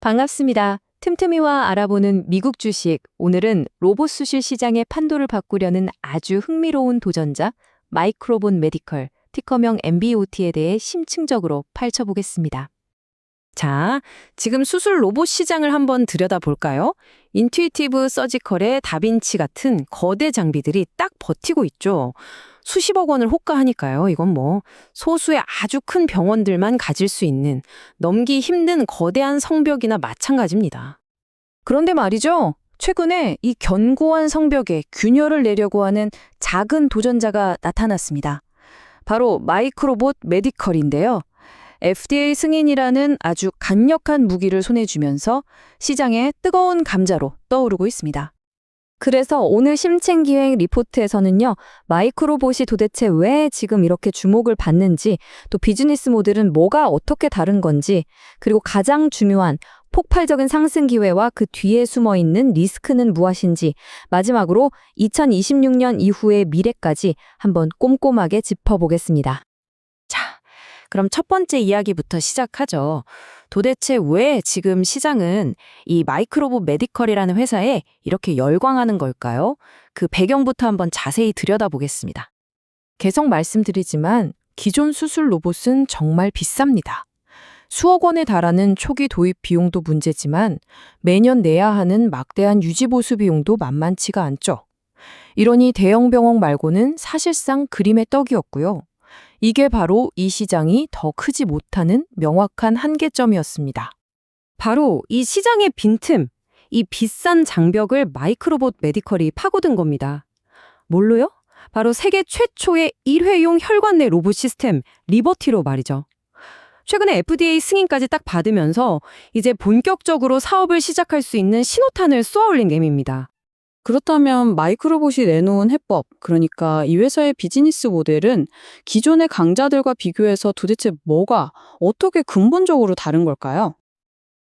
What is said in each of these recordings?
반갑습니다. 틈틈이와 알아보는 미국 주식. 오늘은 로봇 수실 시장의 판도를 바꾸려는 아주 흥미로운 도전자 마이크로본 메디컬 티커명 MBOT에 대해 심층적으로 파헤쳐보겠습니다. 자, 지금 수술 로봇 시장을 한번 들여다볼까요? 인투이티브 서지컬의 다빈치 같은 거대 장비들이 딱 버티고 있죠. 수십억 원을 호가하니까요. 이건 뭐 소수의 아주 큰 병원들만 가질 수 있는 넘기 힘든 거대한 성벽이나 마찬가지입니다. 그런데 말이죠. 최근에 이 견고한 성벽에 균열을 내려고 하는 작은 도전자가 나타났습니다. 바로 마이크로봇 메디컬인데요. FDA 승인이라는 아주 강력한 무기를 손에 쥐면서 시장에 뜨거운 감자로 떠오르고 있습니다. 그래서 오늘 심층 기획 리포트에서는요, 마이크로봇이 도대체 왜 지금 이렇게 주목을 받는지, 또 비즈니스 모델은 뭐가 어떻게 다른 건지, 그리고 가장 중요한 폭발적인 상승 기회와 그 뒤에 숨어 있는 리스크는 무엇인지, 마지막으로 2026년 이후의 미래까지 한번 꼼꼼하게 짚어보겠습니다. 자, 그럼 첫 번째 이야기부터 시작하죠. 도대체 왜 지금 시장은 이 마이크로봇 메디컬이라는 회사에 이렇게 열광하는 걸까요? 그 배경부터 한번 자세히 들여다보겠습니다. 계속 말씀드리지만 기존 수술 로봇은 정말 비쌉니다. 수억 원에 달하는 초기 도입 비용도 문제지만 매년 내야 하는 막대한 유지 보수 비용도 만만치가 않죠. 이러니 대형 병원 말고는 사실상 그림의 떡이었고요. 이게 바로 이 시장이 더 크지 못하는 명확한 한계점이었습니다. 바로 이 시장의 빈틈, 이 비싼 장벽을 마이크로봇 메디컬이 파고든 겁니다. 뭘로요? 바로 세계 최초의 일회용 혈관 내 로봇 시스템 리버티로 말이죠. 최근에 FDA 승인까지 딱 받으면서 이제 본격적으로 사업을 시작할 수 있는 신호탄을 쏘아올린 셈입니다. 그렇다면 마이크로봇이 내놓은 해법, 그러니까 이 회사의 비즈니스 모델은 기존의 강자들과 비교해서 도대체 뭐가 어떻게 근본적으로 다른 걸까요?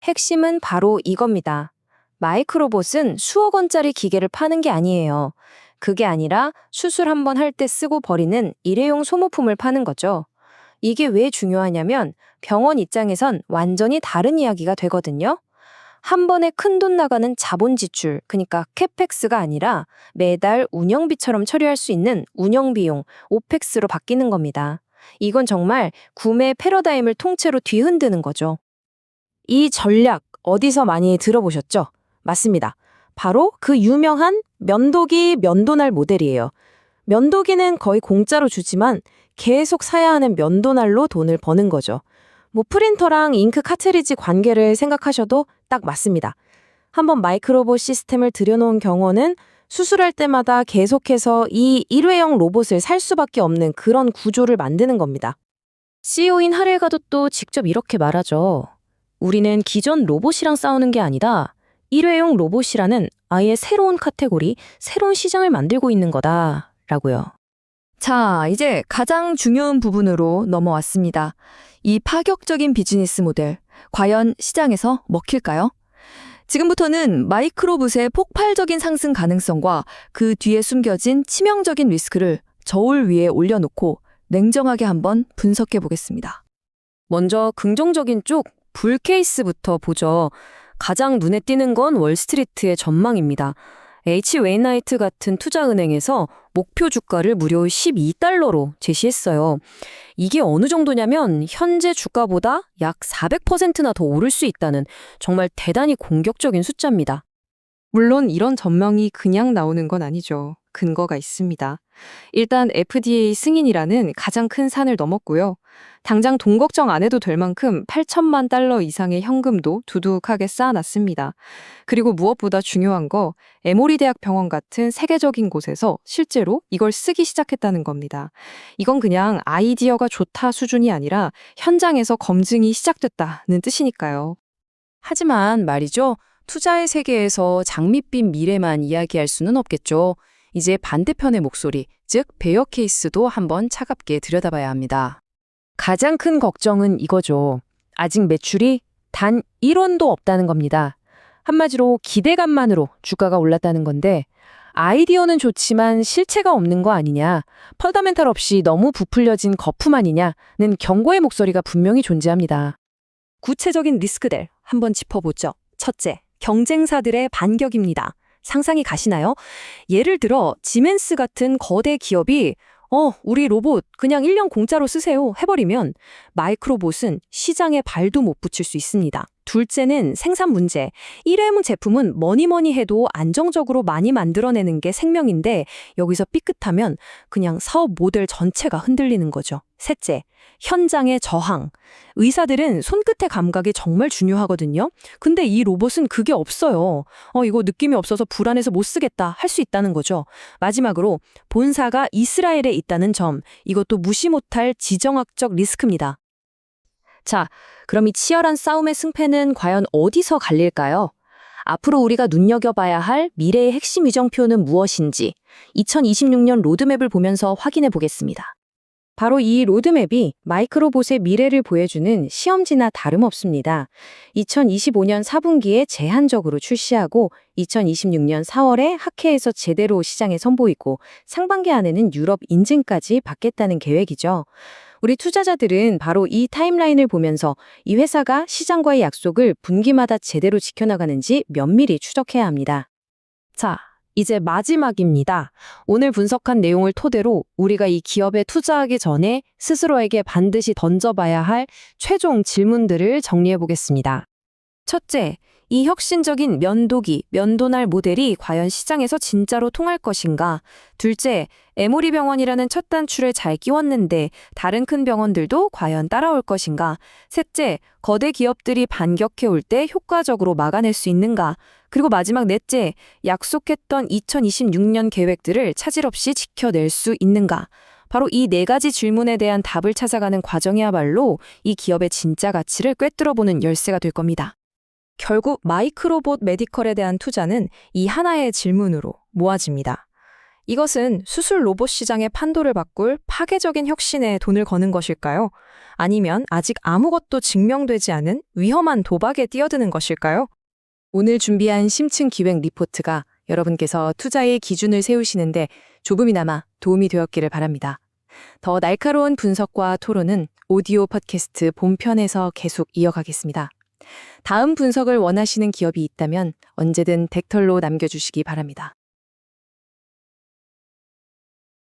핵심은 바로 이겁니다. 마이크로봇은 수억 원짜리 기계를 파는 게 아니에요. 그게 아니라 수술 한 번 할 때 쓰고 버리는 일회용 소모품을 파는 거죠. 이게 왜 중요하냐면 병원 입장에선 완전히 다른 이야기가 되거든요. 한 번에 큰 돈 나가는 자본 지출, 그러니까 캐펙스가 아니라 매달 운영비처럼 처리할 수 있는 운영비용, 오펙스로 바뀌는 겁니다. 이건 정말 구매 패러다임을 통째로 뒤흔드는 거죠. 이 전략 어디서 많이 들어보셨죠? 맞습니다. 바로 그 유명한 면도기 면도날 모델이에요. 면도기는 거의 공짜로 주지만 계속 사야 하는 면도날로 돈을 버는 거죠. 뭐 프린터랑 잉크 카트리지 관계를 생각하셔도 딱 맞습니다. 한번 마이크로봇 시스템을 들여놓은 경우는 수술할 때마다 계속해서 이 일회용 로봇을 살 수밖에 없는 그런 구조를 만드는 겁니다. CEO인 하레가도 또 직접 이렇게 말하죠. 우리는 기존 로봇이랑 싸우는 게 아니다. 일회용 로봇이라는 아예 새로운 카테고리, 새로운 시장을 만들고 있는 거다. 라고요. 자, 이제 가장 중요한 부분으로 넘어왔습니다. 이 파격적인 비즈니스 모델, 과연 시장에서 먹힐까요? 지금부터는 마이크로봇의 폭발적인 상승 가능성과 그 뒤에 숨겨진 치명적인 리스크를 저울 위에 올려놓고 냉정하게 한번 분석해 보겠습니다. 먼저 긍정적인 쪽 불 케이스부터 보죠. 가장 눈에 띄는 건 월스트리트의 전망입니다. H 웨인나이트 같은 투자은행에서 목표 주가를 무려 12달러로 제시했어요. 이게 어느 정도냐면 현재 주가보다 약 400%나 더 오를 수 있다는 정말 대단히 공격적인 숫자입니다. 물론 이런 전망이 그냥 나오는 건 아니죠. 근거가 있습니다. 일단 FDA 승인이라는 가장 큰 산을 넘었고요. 당장 돈 걱정 안 해도 될 만큼 8천만 달러 이상의 현금도 두둑하게 쌓아놨습니다. 그리고 무엇보다 중요한 거 에모리 대학 병원 같은 세계적인 곳에서 실제로 이걸 쓰기 시작했다는 겁니다. 이건 그냥 아이디어가 좋다 수준이 아니라 현장에서 검증이 시작됐다는 뜻이니까요. 하지만 말이죠. 투자의 세계에서 장밋빛 미래만 이야기할 수는 없겠죠. 이제 반대편의 목소리, 즉 베어 케이스도 한번 차갑게 들여다봐야 합니다. 가장 큰 걱정은 이거죠. 아직 매출이 단 1원도 없다는 겁니다. 한마디로 기대감만으로 주가가 올랐다는 건데 아이디어는 좋지만 실체가 없는 거 아니냐, 펀더멘탈 없이 너무 부풀려진 거품 아니냐는 경고의 목소리가 분명히 존재합니다. 구체적인 리스크들 한번 짚어보죠. 첫째, 경쟁사들의 반격입니다. 상상이 가시나요? 예를 들어 지멘스 같은 거대 기업이 어, 우리 로봇 그냥 1년 공짜로 쓰세요 해버리면 마이크로봇은 시장에 발도 못 붙일 수 있습니다. 둘째는 생산 문제. 일회용 제품은 뭐니 뭐니 해도 안정적으로 많이 만들어내는 게 생명인데 여기서 삐끗하면 그냥 사업 모델 전체가 흔들리는 거죠. 셋째, 현장의 저항. 의사들은 손끝의 감각이 정말 중요하거든요. 근데 이 로봇은 그게 없어요. 어, 이거 느낌이 없어서 불안해서 못 쓰겠다 할 수 있다는 거죠. 마지막으로 본사가 이스라엘에 있다는 점, 이것도 무시 못할 지정학적 리스크입니다. 자, 그럼 이 치열한 싸움의 승패는 과연 어디서 갈릴까요? 앞으로 우리가 눈여겨봐야 할 미래의 핵심 위정표는 무엇인지 2026년 로드맵을 보면서 확인해 보겠습니다. 바로 이 로드맵이 마이크로봇의 미래를 보여주는 시험지나 다름없습니다. 2025년 4분기에 제한적으로 출시하고 2026년 4월에 학회에서 제대로 시장에 선보이고 상반기 안에는 유럽 인증까지 받겠다는 계획이죠. 우리 투자자들은 바로 이 타임라인을 보면서 이 회사가 시장과의 약속을 분기마다 제대로 지켜나가는지 면밀히 추적해야 합니다. 자, 이제 마지막입니다. 오늘 분석한 내용을 토대로 우리가 이 기업에 투자하기 전에 스스로에게 반드시 던져봐야 할 최종 질문들을 정리해 보겠습니다. 첫째, 이 혁신적인 면도기, 면도날 모델이 과연 시장에서 진짜로 통할 것인가? 둘째, 에모리 병원이라는 첫 단추를 잘 끼웠는데 다른 큰 병원들도 과연 따라올 것인가? 셋째, 거대 기업들이 반격해 올 때 효과적으로 막아낼 수 있는가? 그리고 마지막 넷째, 약속했던 2026년 계획들을 차질 없이 지켜낼 수 있는가? 바로 이 네 가지 질문에 대한 답을 찾아가는 과정이야말로 이 기업의 진짜 가치를 꿰뚫어보는 열쇠가 될 겁니다. 결국 마이크로봇 메디컬에 대한 투자는 이 하나의 질문으로 모아집니다. 이것은 수술 로봇 시장의 판도를 바꿀 파괴적인 혁신에 돈을 거는 것일까요? 아니면 아직 아무것도 증명되지 않은 위험한 도박에 뛰어드는 것일까요? 오늘 준비한 심층 기획 리포트가 여러분께서 투자의 기준을 세우시는데 조금이나마 도움이 되었기를 바랍니다. 더 날카로운 분석과 토론은 오디오 팟캐스트 본편에서 계속 이어가겠습니다. 다음 분석을 원하시는 기업이 있다면 언제든 덱털로 남겨주시기 바랍니다.